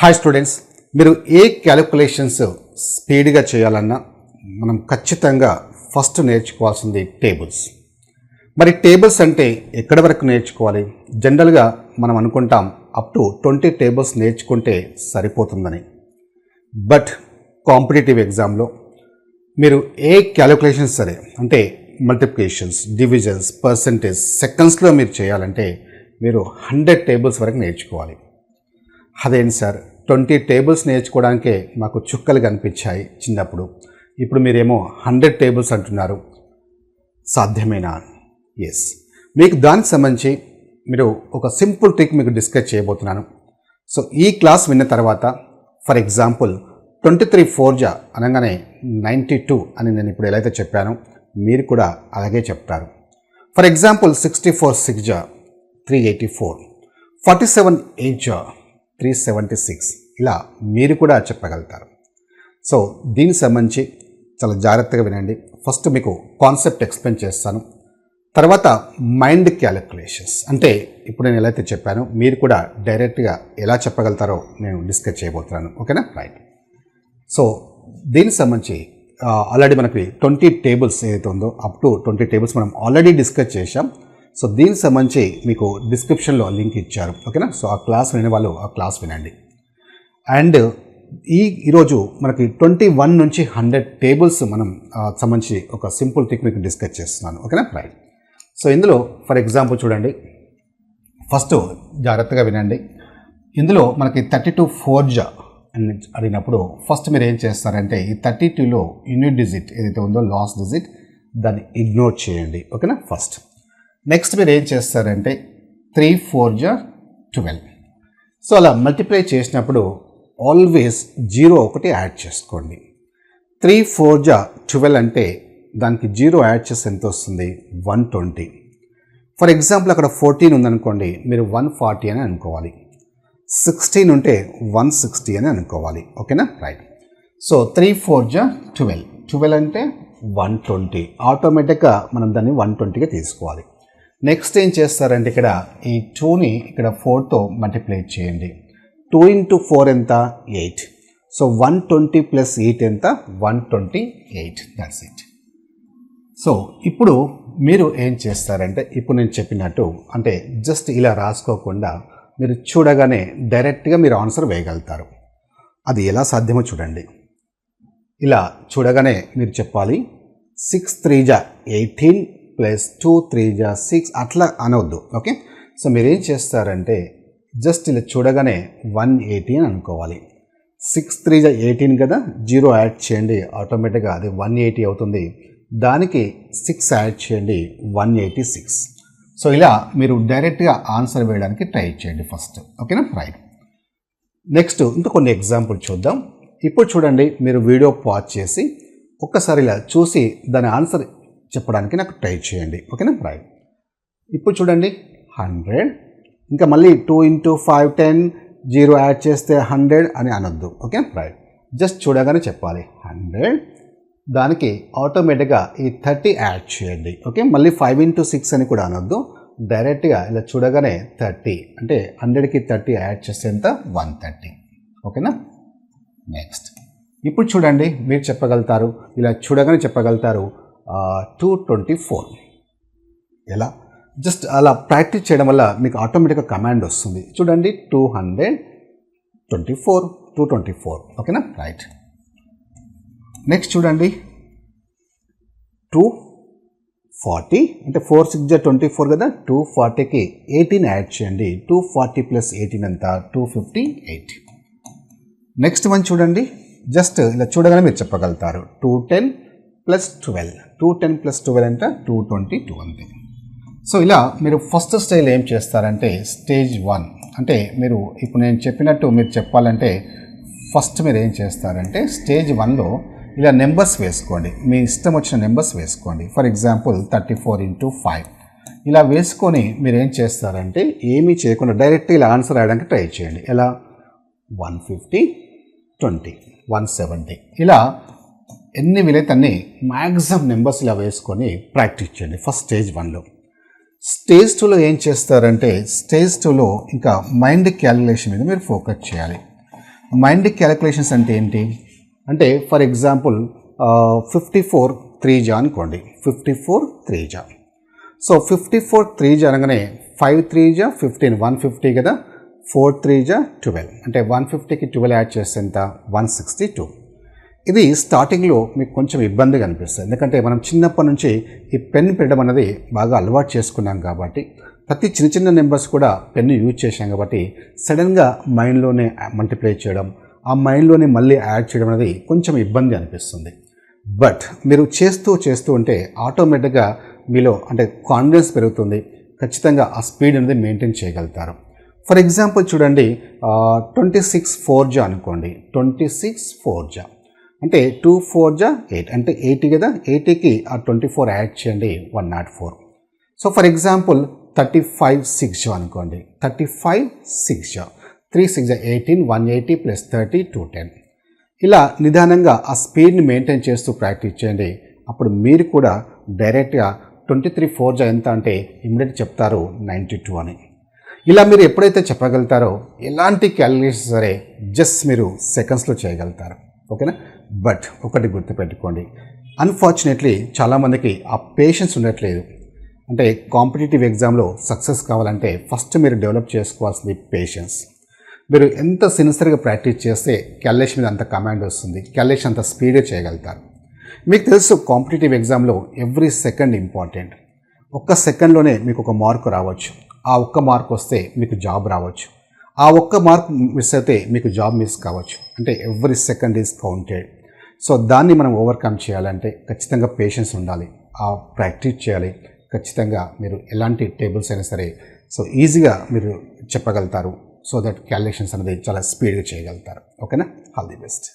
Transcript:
Hi students మీరు ఏ calculations స్పీడ్గా చేయాలన్నా మనం ఖచ్చితంగా ఫస్ట్ నేర్చుకోవాల్సింది టేబుల్స్ మరి టేబుల్స్ అంటే ఎక్కడి వరకు నేర్చుకోవాలి? జనరల్గా మనం అనుకుంటాం అప్ టు ట్వంటీ టేబుల్స్ నేర్చుకుంటే సరిపోతుందని. బట్ కాంపిటేటివ్ ఎగ్జామ్లో మీరు ఏ క్యాలిక్యులేషన్స్ సరే అంటే మల్టిప్లికేషన్స్ డివిజన్స్ పర్సంటేజ్ సెకండ్స్లో మీరు చేయాలంటే మీరు హండ్రెడ్ టేబుల్స్ వరకు నేర్చుకోవాలి. అదేంటి సార్? ట్వంటీ టేబుల్స్ నేర్చుకోవడానికే మాకు చుక్కలు కనిపించాయి చిన్నప్పుడు. ఇప్పుడు మీరేమో హండ్రెడ్ టేబుల్స్ అంటున్నారు. సాధ్యమేనా? ఎస్ మీకు దానికి సంబంధించి మీరు ఒక సింపుల్ ట్రిక్ మీకు డిస్కస్ చేయబోతున్నాను. సో ఈ క్లాస్ విన్న తర్వాత for example twenty three four జా అనగానే నైంటీ టూ అని నేను ఇప్పుడు ఎలా అయితే చెప్పానో మీరు కూడా అలాగే చెప్తారు. For example sixty four six జా three eighty four. Forty seven eight జా త్రీ సెవెంటీ సిక్స్. ఇలా మీరు కూడా చెప్పగలుగుతారు. సో దీనికి సంబంధించి చాలా జాగ్రత్తగా వినండి. ఫస్ట్ మీకు కాన్సెప్ట్ ఎక్స్ప్లెయిన్ చేస్తాను. తర్వాత మైండ్ క్యాలిక్యులేషన్స్. అంటే ఇప్పుడు నేను ఎలా అయితే చెప్పానో మీరు కూడా డైరెక్ట్గా ఎలా చెప్పగలుగుతారో నేను డిస్కస్ చేయబోతున్నాను. ఓకేనా? రైట్. సో దీనికి సంబంధించి ఆల్రెడీ మనకి ట్వంటీ టేబుల్స్ ఏదైతే ఉందో అప్ టు ట్వంటీ టేబుల్స్ మనం ఆల్రెడీ డిస్కస్ చేశాం. సో దీనికి సంబంధించి మీకు డిస్క్రిప్షన్లో లింక్ ఇచ్చారు. ఓకేనా? సో ఆ క్లాస్ వినే వాళ్ళు ఆ క్లాస్ వినండి. అండ్ ఈ ఈరోజు మనకి ట్వంటీ వన్ నుంచి హండ్రెడ్ టేబుల్స్ మనం సంబంధించి ఒక సింపుల్ ట్రిక్ మీకు డిస్కస్ చేస్తున్నాను. ఓకేనా? రైట్ సో ఇందులో ఫర్ ఎగ్జాంపుల్ చూడండి. ఫస్ట్ జాగ్రత్తగా వినండి. ఇందులో మనకి థర్టీ టూ ఫోర్జా అని అడిగినప్పుడు ఫస్ట్ మీరు ఏం చేస్తారంటే ఈ థర్టీ టూలో యూనిట్ డిజిట్ ఏదైతే ఉందో లాస్ట్ డిజిట్ దాన్ని ఇగ్నోర్ చేయండి. ఓకేనా? ఫస్ట్ నెక్స్ట్ మీరు ఏం చేస్తారంటే త్రీ ఫోర్ జా ట్వెల్వ్ సో అలా మల్టిప్లై చేసినప్పుడు ఆల్వేస్ జీరో ఒకటి యాడ్ చేసుకోండి. త్రీ ఫోర్ జా ట్వెల్వ్ అంటే దానికి జీరో యాడ్ చేస్తే ఎంత వస్తుంది? వన్ ట్వంటీ ఫర్ ఎగ్జాంపుల్ అక్కడ ఫోర్టీన్ ఉందనుకోండి మీరు వన్ ఫార్టీ అని అనుకోవాలి. సిక్స్టీన్ ఉంటే వన్ సిక్స్టీ అని అనుకోవాలి. ఓకేనా రైట్ సో త్రీ ఫోర్ జా ట్వెల్వ్ ట్వెల్వ్ అంటే వన్ ట్వంటీ ఆటోమేటిక్గా మనం దాన్ని వన్ ట్వంటీగా తీసుకోవాలి. నెక్స్ట్ ఏం చేస్తారంటే ఇక్కడ ఈ టూని ఇక్కడ ఫోర్తో మల్టిప్లై చేయండి. టూ ఇంటూ ఫోర్ ఎంత? Eight so one twenty plus eight ఎంత? One twenty eight that's it so ఇప్పుడు మీరు ఏం చేస్తారంటే ఇప్పుడు నేను చెప్పినట్టు అంటే జస్ట్ ఇలా రాసుకోకుండా మీరు చూడగానే డైరెక్ట్గా మీరు ఆన్సర్ వేయగలుగుతారు. అది ఎలా సాధ్యమో చూడండి. ఇలా చూడగానే మీరు చెప్పాలి సిక్స్ త్రీ జా ఎయిటీన్ ప్లస్ టూ త్రీ జా సిక్స్ అట్లా అనవద్దు ఓకే? సో మీరు ఏం చేస్తారంటే జస్ట్ ఇలా చూడగానే వన్ ఎయిటీ అని అనుకోవాలి. సిక్స్ త్రీ జా ఎయిటీన్ కదా? జీరో యాడ్ చేయండి ఆటోమేటిక్గా అది వన్ ఎయిటీ అవుతుంది. దానికి సిక్స్ యాడ్ చేయండి వన్ ఎయిటీ సిక్స్. సో ఇలా మీరు డైరెక్ట్గా ఆన్సర్ వేయడానికి ట్రై చేయండి ఫస్ట్. ఓకేనా? రైట్. నెక్స్ట్ ఇంకా కొన్ని ఎగ్జాంపుల్ చూద్దాం. ఇప్పుడు చూడండి మీరు వీడియో పాజ్ చేసి ఒక్కసారి ఇలా చూసి దాని ఆన్సర్ చెప్పడానికి నాకు ట్రై చేయండి. ఓకేనా? రైట్ ఇప్పుడు చూడండి. హండ్రెడ్. ఇంకా మళ్ళీ two into five ten zero add చేస్తే హండ్రెడ్ అని అనొద్దు. ఓకే రైట్ జస్ట్ చూడగానే చెప్పాలి. హండ్రెడ్. దానికి ఆటోమేటిక్గా ఈ థర్టీ యాడ్ చేయండి. ఓకే? మళ్ళీ ఫైవ్ ఇంటూ సిక్స్ అని కూడా అనొద్దు. డైరెక్ట్గా ఇలా చూడగానే థర్టీ. అంటే హండ్రెడ్కి థర్టీ యాడ్ చేస్తే ఎంత? One thirty. ఓకేనా? నెక్స్ట్ ఇప్పుడు చూడండి. మీరు చెప్పగలుగుతారు. ఇలా చూడగానే చెప్పగలుగుతారు. టూ ట్వంటీ ఫోర్ ఎలా? జస్ట్ అలా ప్రాక్టీస్ చేయడం వల్ల మీకు ఆటోమేటిక్గా కమాండ్ వస్తుంది. చూడండి two hundred twenty four two twenty four ఓకేనా? రైట్ నెక్స్ట్ చూడండి. టూ ఫార్టీ అంటే ఫోర్ సిక్స్ జా ట్వంటీ ఫోర్ కదా టూ ఫార్టీకి ఎయిటీన్ యాడ్ చేయండి. టూ ఫార్టీ ప్లస్ ఎయిటీన్ అంతా two fifty eight next one చూడండి. జస్ట్ ఇలా చూడగానే మీరు చెప్పగలుగుతారు. Two ten plus twelve two ten plus twelve అంటే టూ ట్వంటీ టూ అంతే. సో ఇలా మీరు ఫస్ట్ స్టైల్ ఏం చేస్తారంటే స్టేజ్ వన్ అంటే మీరు ఇప్పుడు నేను చెప్పినట్టు మీరు చెప్పాలంటే ఫస్ట్ మీరు ఏం చేస్తారంటే స్టేజ్ వన్లో ఇలా నెంబర్స్ వేసుకోండి. మీ ఇష్టం వచ్చిన నెంబర్స్ వేసుకోండి. For example thirty four into five ఇలా వేసుకొని మీరు ఏం చేస్తారంటే ఏమీ చేయకుండా డైరెక్ట్ ఇలా ఆన్సర్ రాయడానికి ట్రై చేయండి. ఎలా? One fifty twenty one seventy ఇలా ఎన్ని వీలైతే అన్ని మ్యాక్సిమం నెంబర్స్ ఇలా వేసుకొని ప్రాక్టీస్ చేయండి ఫస్ట్ స్టేజ్ వన్లో. స్టేజ్ టూలో ఏం చేస్తారంటే స్టేజ్ టూలో ఇంకా మైండ్ క్యాలిక్యులేషన్ మీద మీరు ఫోకస్ చేయాలి. మైండ్ క్యాలిక్యులేషన్స్ అంటే ఏంటి? అంటే for example fifty four three జా అనుకోండి. ఫిఫ్టీ ఫోర్ త్రీ జా సో ఫిఫ్టీ ఫోర్ త్రీ జా అనగానే ఫైవ్ త్రీ జా ఫిఫ్టీన్ వన్ ఫిఫ్టీ కదా? ఫోర్ త్రీ జా ట్వెల్వ్. అంటే వన్ ఫిఫ్టీకి ట్వెల్వ్ యాడ్ చేస్తే ఎంత? One sixty two. ఇది స్టార్టింగ్లో మీకు కొంచెం ఇబ్బందిగా అనిపిస్తుంది. ఎందుకంటే మనం చిన్నప్పటి నుంచి ఈ పెన్ పెట్టడం అనేది బాగా అలవాటు చేసుకున్నాం కాబట్టి ప్రతి చిన్న చిన్న నెంబర్స్ కూడా పెన్ను యూజ్ చేశాం కాబట్టి సడన్గా మైండ్లోనే మల్టిప్లై చేయడం ఆ మైండ్లోనే మళ్ళీ యాడ్ చేయడం అనేది కొంచెం ఇబ్బంది అనిపిస్తుంది. బట్ మీరు చేస్తూ చేస్తూ ఉంటే ఆటోమేటిక్గా మీలో అంటే కాన్ఫిడెన్స్ పెరుగుతుంది. ఖచ్చితంగా ఆ స్పీడ్ అనేది మెయింటైన్ చేయగలుగుతారు. ఫర్ ఎగ్జాంపుల్ చూడండి ట్వంటీ సిక్స్ ఫోర్ జా అనుకోండి. ట్వంటీ సిక్స్ ఫోర్ జా. అంటే టూ ఫోర్ జా? ఎయిట్ అంటే ఎయిటీ కదా? ఎయిటీకి ఆ ట్వంటీ ఫోర్ యాడ్ చేయండి. One nought four so for example thirty five six జా అనుకోండి. థర్టీ ఫైవ్ సిక్స్ జా. త్రీ సిక్స్ జా eighteen one eighty plus thirty two ten ఇలా నిదానంగా ఆ స్పీడ్ని మెయింటైన్ చేస్తూ ప్రాక్టీస్ చేయండి. అప్పుడు మీరు కూడా డైరెక్ట్గా ట్వంటీ త్రీ ఫోర్ జా ఎంత అంటే ఇమ్మీడియట్ చెప్తారు నైంటీ టూ అని. ఇలా మీరు ఎప్పుడైతే చెప్పగలుగుతారో ఎలాంటి క్యాలిక్యులేషన్ సరే జస్ట్ మీరు సెకండ్స్లో చేయగలుగుతారు. ఓకేనా బట్ ఒకటి గుర్తుపెట్టుకోండి. అన్ఫార్చునేట్లీ చాలామందికి ఆ పేషెన్స్ ఉండట్లేదు. అంటే కాంపిటేటివ్ ఎగ్జామ్లో సక్సెస్ కావాలంటే ఫస్ట్ మీరు డెవలప్ చేసుకోవాల్సింది పేషెన్స్ మీరు ఎంత సిన్సియర్గా ప్రాక్టీస్ చేస్తే క్యాలిక్యులేషన్ మీద అంత కమాండ్ వస్తుంది క్యాలిక్యులేషన్ అంత స్పీడ్గా చేయగలుగుతారు. మీకు తెలుసు కాంపిటేటివ్ ఎగ్జామ్లో ఎవ్రీ సెకండ్ ఇంపార్టెంట్ ఒక్క సెకండ్లోనే మీకు ఒక మార్క్ రావచ్చు. ఆ ఒక్క మార్క్ వస్తే మీకు జాబ్ రావచ్చు. ఆ ఒక్క మార్క్ మిస్ అయితే మీకు జాబ్ మిస్ కావచ్చు. అంటే every second is counted so దాన్ని మనం ఓవర్కమ్ చేయాలంటే ఖచ్చితంగా పేషెన్స్ ఉండాలి. ఆ ప్రాక్టీస్ చేయాలి. ఖచ్చితంగా మీరు ఎలాంటి టేబుల్స్ అయినా సరే సో ఈజీగా మీరు చెప్పగలుగుతారు. సో దట్ క్యాలిక్యులేషన్స్ అనేది చాలా స్పీడ్గా చేయగలుగుతారు. ఓకేనా ఆల్ ది బెస్ట్